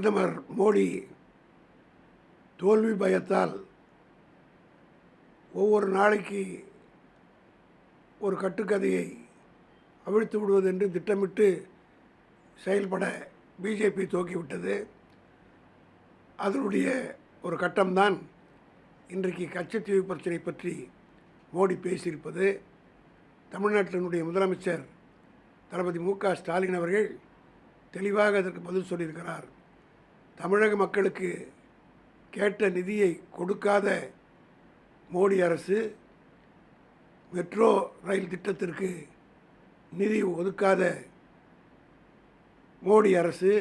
பிரதமர் மோடி தோல்வி பயத்தால் ஒவ்வொரு நாளைக்கு ஒரு கட்டுக்கதையை அவிழ்த்து விடுவது என்று திட்டமிட்டு செயல்பட பிஜேபி துவக்கிவிட்டது அதனுடைய ஒரு கட்டம்தான் இன்றைக்கு கச்சத்தீவு பிரச்சனை பற்றி மோடி பேசியிருப்பது. தமிழ்நாட்டினுடைய முதலமைச்சர் தளபதி மு க ஸ்டாலின் அவர்கள் தெளிவாக அதற்கு பதில் சொல்லியிருக்கிறார். தமிழக மக்களுக்கு கேட்ட நிதியை கொடுக்காத மோடி அரசு மெட்ரோ ரயில் திட்டத்திற்கு நிதி ஒதுக்காத மோடி அரசு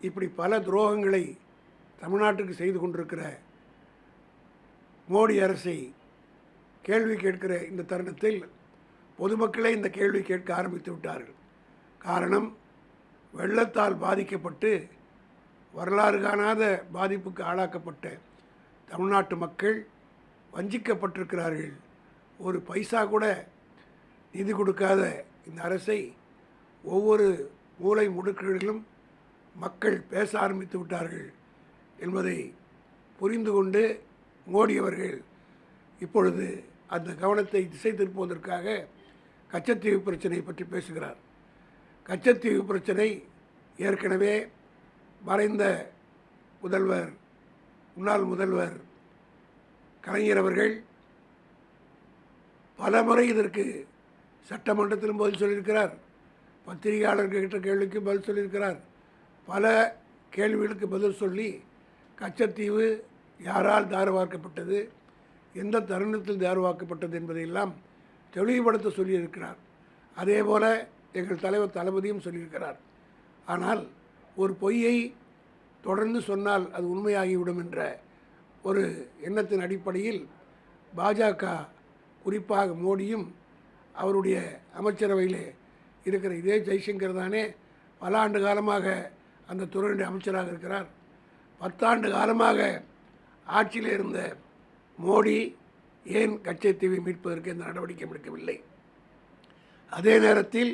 இப்படி பல துரோகங்களை தமிழ்நாட்டுக்கு செய்து கொண்டிருக்கிற மோடி அரசை கேள்வி கேட்கிற இந்த தருணத்தில் பொதுமக்களே இந்த கேள்வி கேட்க ஆரம்பித்து விட்டார்கள். காரணம் வெள்ளத்தால் பாதிக்கப்பட்டு வரலாறு காணாத பாதிப்புக்கு ஆளாக்கப்பட்ட தமிழ்நாட்டு மக்கள் வஞ்சிக்கப்பட்டிருக்கிறார்கள். ஒரு பைசா கூட நிதி கொடுக்காத இந்த அரசை ஒவ்வொரு மூலை முடுக்குகளிலும் மக்கள் பேச ஆரம்பித்து விட்டார்கள் என்பதை புரிந்து கொண்டு மோடி அவர்கள் இப்பொழுது அந்த கவனத்தை திசை திருப்புவதற்காக கச்சத்தீவு பிரச்சனை பற்றி பேசுகிறார். கச்சத்தீவு பிரச்சனை ஏற்கனவே மறைந்த முதல்வர் முன்னாள் முதல்வர் கலைஞர் அவர்கள் பல முறை இதற்கு சட்டமன்றத்திலும் பதில் சொல்லியிருக்கிறார். பத்திரிகையாளர்கிட்ட கேள்விக்கும் கேள்விக்கு பதில் சொல்லியிருக்கிறார். பல கேள்விகளுக்கு பதில் சொல்லி கச்சத்தீவு யாரால் தாரவாக்கப்பட்டது எந்த தருணத்தில் தாரவாக்கப்பட்டது என்பதையெல்லாம் தெளிவுபடுத்த சொல்லியிருக்கிறார். அதே போல எங்கள் தலைவர் தளபதியும் சொல்லியிருக்கிறார். ஆனால் ஒரு பொய்யை தொடர்ந்து சொன்னால் அது உண்மையாகிவிடும் என்ற ஒரு எண்ணத்தின் அடிப்படையில் பாஜக குறிப்பாக மோடியும் அவருடைய அமைச்சரவையிலே இருக்கிற இதே ஜெய்சங்கர் தானே பல ஆண்டு காலமாக அந்த துறையினுடைய அமைச்சராக இருக்கிறார். பத்தாண்டு காலமாக ஆட்சியில் இருந்த மோடி ஏன் கச்சத்தீவை மீட்பதற்கு இந்த நடவடிக்கை எடுக்கவில்லை? அதே நேரத்தில்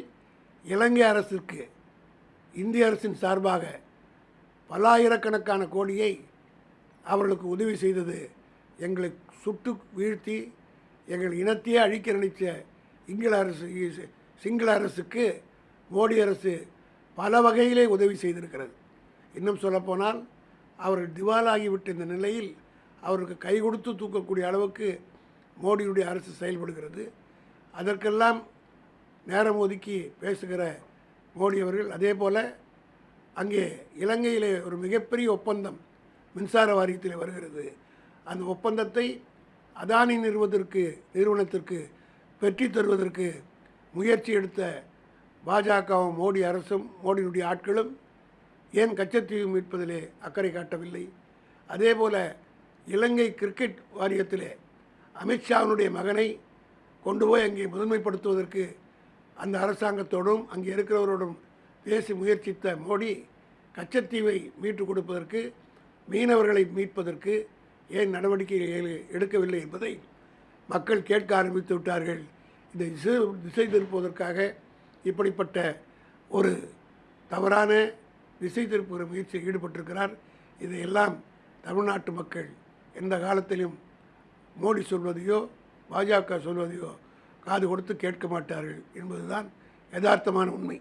இலங்கை அரசுக்கு இந்திய அரசின் சார்பாக பல்லாயிரக்கணக்கான கோடியை அவர்களுக்கு உதவி செய்தது எங்களை சுட்டு வீழ்த்தி எங்கள் இனத்தையே அழிக்க நினைச்ச இங்கில அரசு சிங்கள அரசுக்கு மோடி அரசு பல வகையிலே உதவி செய்திருக்கிறது. இன்னும் சொல்லப்போனால் அவர்கள் திவாலாகிவிட்ட இந்த நிலையில் அவருக்கு கை கொடுத்து தூக்கக்கூடிய அளவுக்கு மோடியுடைய அரசு செயல்படுகிறது. அதற்கெல்லாம் நேரம் ஒதுக்கி பேசுகிற மோடி அவர்கள் அதே போல் அங்கே இலங்கையிலே ஒரு மிகப்பெரிய ஒப்பந்தம் மின்சார வாரியத்தில் வருகிறது. அந்த ஒப்பந்தத்தை அதானி நிறுவதற்கு நிறுவனத்திற்கு பெற்றுத் தருவதற்கு முயற்சி எடுத்த பாஜகவும் மோடி அரசும் மோடியினுடைய ஆட்களும் ஏன் கச்சத்தீவு மீட்பதிலே அக்கறை காட்டவில்லை? அதே போல இலங்கை கிரிக்கெட் வாரியத்திலே அமித்ஷாவினுடைய மகனை கொண்டு போய் அங்கே முதன்மைப்படுத்துவதற்கு அந்த அரசாங்கத்தோடும் அங்கே இருக்கிறவரோடும் பேசி முயற்சித்த மோடி கச்சத்தீவை மீட்டுக் கொடுப்பதற்கு மீனவர்களை மீட்பதற்கு ஏன் நடவடிக்கை எடுக்கவில்லை என்பதை மக்கள் கேட்க ஆரம்பித்து விட்டார்கள். இதை திசை திசை திருப்புவதற்காக இப்படிப்பட்ட ஒரு தவறான திசை திருப்புகிற முயற்சியில் ஈடுபட்டிருக்கிறார். இதையெல்லாம் தமிழ்நாட்டு மக்கள் எந்த காலத்திலும் மோடி சொல்வதையோ பாஜக சொல்வதையோ காது கொடுத்து கேட்க மாட்டார்கள் என்பதுதான் யதார்த்தமான உண்மை.